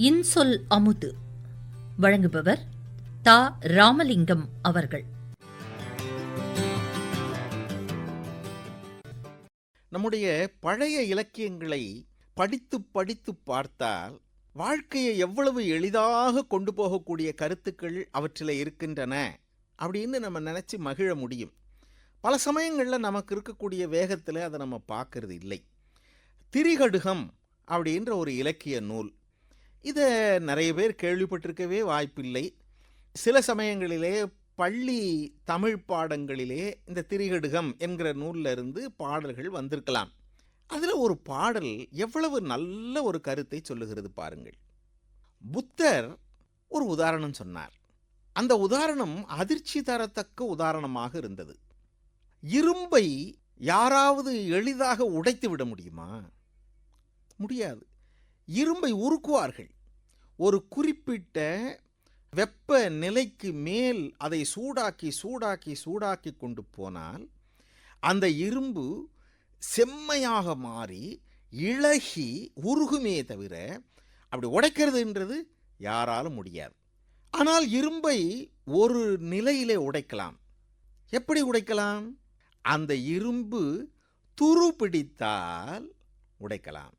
இன்சொல் அமுது. வழங்குபவர் தா. ராமலிங்கம் அவர்கள். நம்முடைய பழைய இலக்கியங்களை படித்து படித்து பார்த்தால் வாழ்க்கையை எவ்வளவு எளிதாக கொண்டு போகக்கூடிய கருத்துக்கள் அவற்றில் இருக்கின்றன அப்படின்னு நம்ம நினச்சி மகிழ முடியும். பல சமயங்களில் நமக்கு இருக்கக்கூடிய வேகத்தில் அதை நம்ம பார்க்கறது இல்லை. திரிகடுகம் அப்படின்ற ஒரு இலக்கிய நூல். இதை நிறைய பேர் கேள்விப்பட்டிருக்கவே வாய்ப்பில்லை. சில சமயங்களிலே பள்ளி தமிழ் பாடங்களிலே இந்த திரிகடுகம் என்கிற நூலில் இருந்து பாடல்கள் வந்திருக்கலாம். அதில் ஒரு பாடல் எவ்வளவு நல்ல ஒரு கருத்தை சொல்லுகிறது பாருங்கள். புத்தர் ஒரு உதாரணம் சொன்னார். அந்த உதாரணம் அதிர்ச்சி தரத்தக்க உதாரணமாக இருந்தது. இரும்பை யாராவது எளிதாக உடைத்து விட முடியுமா? முடியாது. இரும்பை உருக்குவார்கள். ஒரு குறிப்பிட்ட வெப்ப நிலைக்கு மேல் அதை சூடாக்கி சூடாக்கி சூடாக்கி கொண்டு போனால் அந்த இரும்பு செம்மையாக மாறி இழகி உருகுமே தவிர அப்படி உடைக்கிறதுன்றது யாராலும் முடியாது. ஆனால் இரும்பை ஒரு நிலையிலே உடைக்கலாம். எப்படி உடைக்கலாம்? அந்த இரும்பு துரு பிடித்தால் உடைக்கலாம்.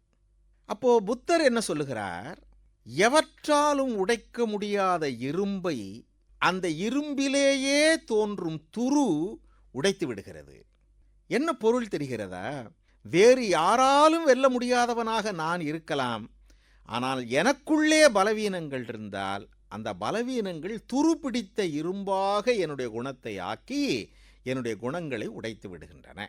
அப்போ புத்தர் என்ன சொல்லுகிறார்? எவற்றாலும் உடைக்க முடியாத இரும்பை அந்த இரும்பிலேயே தோன்றும் துரு உடைத்து விடுகிறது. என்ன பொருள் தெரிகிறதா? வேறு யாராலும் வெல்ல முடியாதவனாக நான் இருக்கலாம். ஆனால் எனக்குள்ளே பலவீனங்கள் இருந்தால் அந்த பலவீனங்கள் துரு பிடித்த இரும்பாக என்னுடைய குணத்தை ஆக்கி என்னுடைய குணங்களை உடைத்து விடுகின்றன.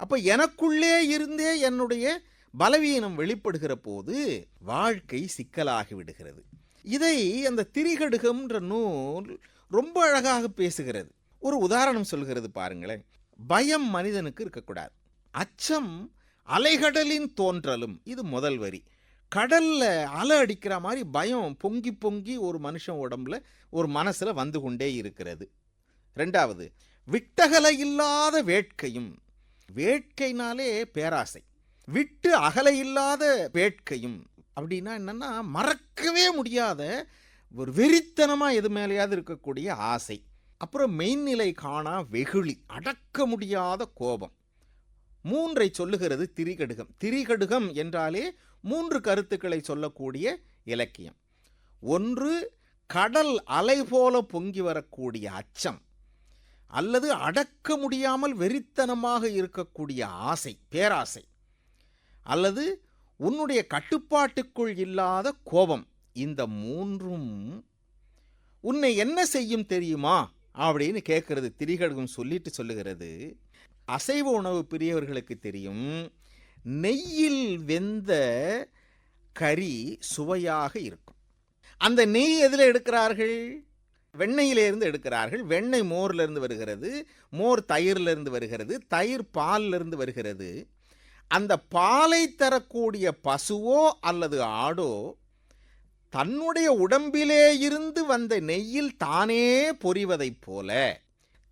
அப்போ எனக்குள்ளே இருந்தே என்னுடைய பலவீனம் வெளிப்படுகிற போது வாழ்க்கை சிக்கலாகி விடுகிறது. இதை அந்த திரிகடுகம்ன்ற நூல் ரொம்ப அழகாக பேசுகிறது. ஒரு உதாரணம் சொல்கிறது பாருங்களேன். பயம் மனிதனுக்கு இருக்கக்கூடாது. அச்சம் அலைகடலின் தோன்றலும். இது முதல் வரி. கடலில் அலை அடிக்கிற மாதிரி பயம் பொங்கி பொங்கி ஒரு மனுஷன் உடம்புல ஒரு மனசில் வந்து கொண்டே இருக்கிறது. ரெண்டாவது விட்டகலை இல்லாத வேட்கையும். வேட்கைனாலே பேராசை. விட்டு அகல இல்லாத வேட்கையும் அப்படின்னா என்னென்னா மறக்கவே முடியாத ஒரு வெறித்தனமாக எது மேலேயாவது இருக்கக்கூடிய ஆசை. அப்புறம் மெய்நிலை காணா வெகுளி அடக்க முடியாத கோபம். மூன்றை சொல்லுகிறது திரிகடுகம். திரிகடுகம் என்றாலே மூன்று கருத்துக்களை சொல்லக்கூடிய இலக்கியம். ஒன்று கடல் அலை போல பொங்கி வரக்கூடிய அச்சம் அல்லது அடக்க முடியாமல் வெறித்தனமாக இருக்கக்கூடிய ஆசை பேராசை. அல்லது உன்னுடைய கட்டுப்பாட்டுக்குள் இல்லாத கோபம். இந்த மூன்றும் உன்னை என்ன செய்யும் தெரியுமா? அப்படின்னு கேட்கறது திரிகடுகம் சொல்லிட்டு சொல்லுகிறது. அசைவ உணவு பிரியவர்களுக்கு தெரியும் நெய்யில் வெந்த கறி சுவையாக இருக்கும். அந்த நெய் எதில் எடுக்கிறார்கள்? வெண்ணெயிலிருந்து எடுக்கிறார்கள். வெண்ணெய் மோர்லேருந்து வருகிறது மோர் தயிர்லேருந்து வருகிறது தயிர் பால்லிருந்து வருகிறது. அந்த பாலை தரக்கூடிய பசுவோ அல்லது ஆடோ தன்னுடைய உடம்பிலே இருந்து வந்த நெய்யில் தானே பொரிவதைப் போல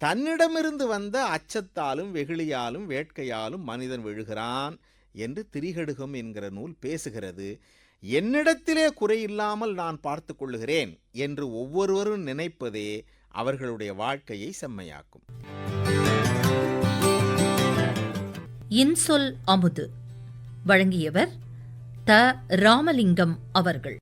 தன்னிடமிருந்து வந்த அச்சத்தாலும் வெகுளியாலும் வேட்கையாலும் மனிதன் விழுகிறான் என்று திரிகடுகம் என்கிற நூல் பேசுகிறது. என்னிடத்திலே குறையில்லாமல் நான் பார்த்து கொள்ளுகிறேன் என்று ஒவ்வொருவரும் நினைப்பதே அவர்களுடைய வாழ்க்கையை செம்மையாக்கும். இன்சொல் அமுது. வழங்கியவர் த. ராமலிங்கம் அவர்கள்.